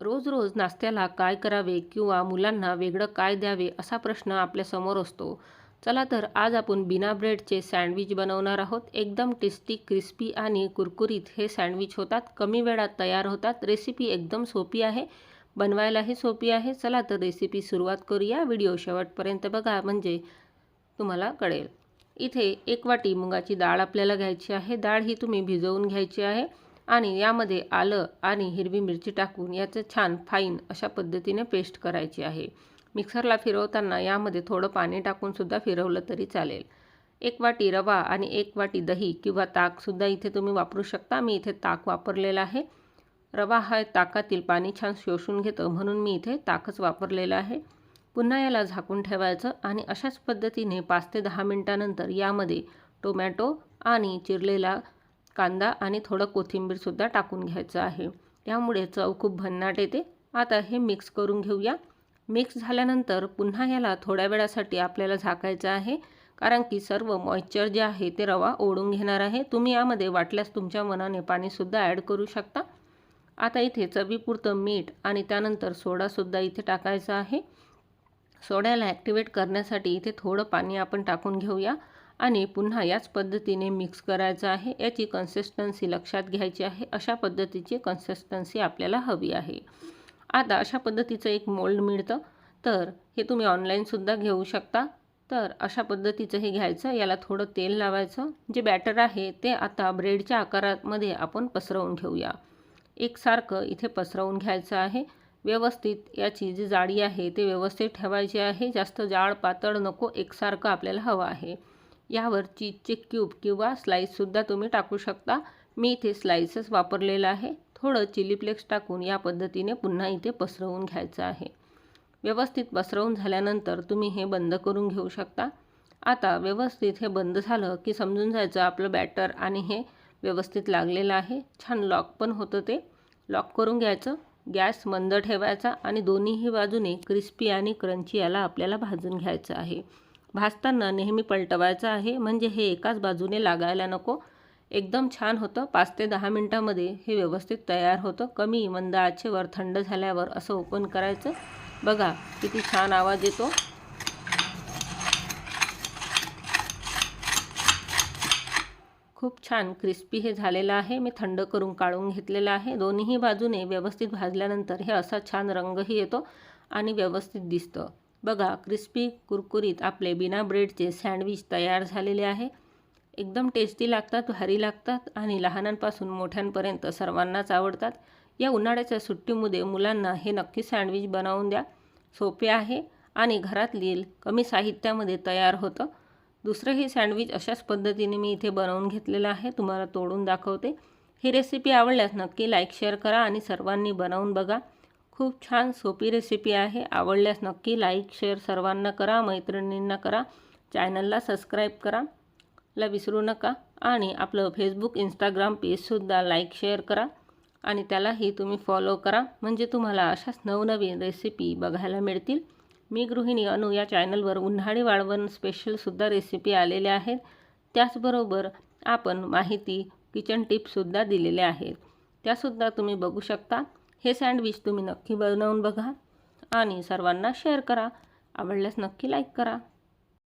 रोज रोज नाश्त्याला काय करावे किंवा मुलांना वेगळं काय द्यावे असा प्रश्न आपल्यासमोर असतो. चला तर आज आपण बिना ब्रेडचे सँडविच बनवणार आहोत. एकदम टेस्टी क्रिस्पी आणि कुरकुरीत हे सँडविच होतात. कमी वेळात तयार होतात. रेसिपी एकदम सोपी आहे. बनवायलाही सोपी आहे. चला तर रेसिपी सुरुवात करूया. व्हिडिओ शेवटपर्यंत बघा. म्हणजे तुम्हाला कळेल. इथे एक वाटी मुगाची डाळ आपल्याला घ्यायची आहे. डाळ ही तुम्ही भिजवून घ्यायची आहे. आणि यामध्ये आलं आणि हिरवी मिरची टाकून याचं छान फाईन अशा पद्धतीने पेस्ट करायची आहे. मिक्सरला फिरवताना यामध्ये थोडं पाणी टाकूनसुद्धा फिरवलं तरी चालेल. एक वाटी रवा आणि एक वाटी दही किंवा ताकसुद्धा इथे तुम्ही वापरू शकता. मी इथे ताक वापरलेला आहे. रवा हा ताकातील पाणी छान शोषून घेतं म्हणून मी इथे ताकच वापरलेलं आहे. पुन्हा याला झाकून ठेवायचं आणि अशाच पद्धतीने पाच ते दहा मिनटानंतर यामध्ये टोमॅटो आणि चिरलेला कांदा आणि थोडं कोथिंबीरसुद्धा टाकून घ्यायचं आहे. त्यामुळे चव खूप भन्नाट येते. आता हे मिक्स करून घेऊया. मिक्स झाल्यानंतर पुन्हा याला थोड्या वेळासाठी आपल्याला झाकायचं आहे. कारण की सर्व मॉइश्चर जे आहे ते रवा ओढून घेणार आहे. तुम्ही यामध्ये वाटल्यास तुमच्या मनाने पाणीसुद्धा ॲड करू शकता. आता इथे चवीपुरतं मीठ आणि त्यानंतर सोडासुद्धा इथे टाकायचा आहे. सोड्याला ॲक्टिवेट करण्यासाठी इथे थोडं पाणी आपण टाकून घेऊया. आणि पुन्हा याच पद्धतीने मिक्स करायचं आहे. याची कन्सिस्टन्सी लक्षात घ्यायची आहे. अशा पद्धतीची कन्सिस्टन्सी आपल्याला हवी आहे. आता अशा पद्धतीचं एक मोल्ड मिळतं. तर हे तुम्ही ऑनलाईनसुद्धा घेऊ शकता. तर अशा पद्धतीचं हे घ्यायचं. याला थोडं तेल लावायचं. जे बॅटर आहे ते आता ब्रेडच्या आकारामध्ये आपण पसरवून घेऊया. एकसारखं इथे पसरवून घ्यायचं आहे. व्यवस्थित याची जी जाडी आहे ते व्यवस्थित ठेवायची आहे. जास्त जाड पातळ नको. एकसारखं आपल्याला हवं आहे. यावर चीजचे क्यूब किंवा स्लाईससुद्धा तुम्ही टाकू शकता. मी इथे स्लाईसेस वापरलेलं आहे. थोडं चिली फ्लेक्स टाकून या पद्धतीने पुन्हा इथे पसरवून घ्यायचं आहे. व्यवस्थित पसरवून झाल्यानंतर तुम्ही हे बंद करून घेऊ शकता. आता व्यवस्थित हे बंद झालं की समजून जायचं आपलं बॅटर आणि हे व्यवस्थित लागलेलं आहे. छान लॉक पण होतं ते. लॉक करून घ्यायचं. गॅस मंद ठेवायचा आणि दोन्हीही बाजूने क्रिस्पी आणि क्रंची याला आपल्याला भाजून घ्यायचं आहे. भाजताना नेहमी पलटवायचं आहे. म्हणजे हे एकाच बाजूने लागायला नको. एकदम छान होतं. पाच ते दहा मिनटामध्ये हे व्यवस्थित तयार होतं. कमी मंद आचेवर थंड झाल्यावर असं ओपन करायचं. बघा किती छान आवाज येतो. खूप छान क्रिस्पी हे झालेलं आहे. मी थंड करून काढून घेतलेलं आहे. दोन्हीही बाजूने व्यवस्थित भाजल्यानंतर हे असा छान रंगही येतो आणि व्यवस्थित दिसतं. बघा क्रिस्पी कुरकुरीत आपले बिना ब्रेडचे सँडविच तयार झालेले आहे. एकदम टेस्टी लागतात भारी लागतात आणि लहानांपासून मोठ्यांपर्यंत सर्वांनाच आवडतात. या उन्हाळ्याच्या सुट्टीमध्ये मुलांना हे नक्की सँडविच बनवून द्या. सोपे आहे आणि घरातील कमी साहित्यामध्ये तयार होतं. दुसरंही सँडविच अशाच पद्धतीने मी इथे बनवून घेतलेलं आहे. तुम्हाला तोडून दाखवते. ही रेसिपी आवडल्यास नक्की लाईक शेअर करा आणि सर्वांनी बनवून बघा. खूप छान सोपी रेसिपी आहे. आवडल्यास नक्की लाईक शेअर सर्वांना करा मैत्रिणींना करा चॅनलला सबस्क्राईब करा. ला विसरू नका आणि आपलं फेसबुक इंस्टाग्राम पेजसुद्धा लाईक शेअर करा आणि त्यालाही तुम्ही फॉलो करा. म्हणजे तुम्हाला अशाच नवनवीन रेसिपी बघायला मिळतील. मी गृहिणी अनु या चॅनलवर उन्हाळी वाळवण स्पेशलसुद्धा रेसिपी आलेल्या आहेत. त्याचबरोबर आपण माहिती किचन टिप्ससुद्धा दिलेल्या आहेत. त्यासुद्धा तुम्ही बघू शकता. हे सँडविच तुम्ही नक्की बनवून बघा आणि सर्वांना शेअर करा. आवडल्यास नक्की लाईक करा.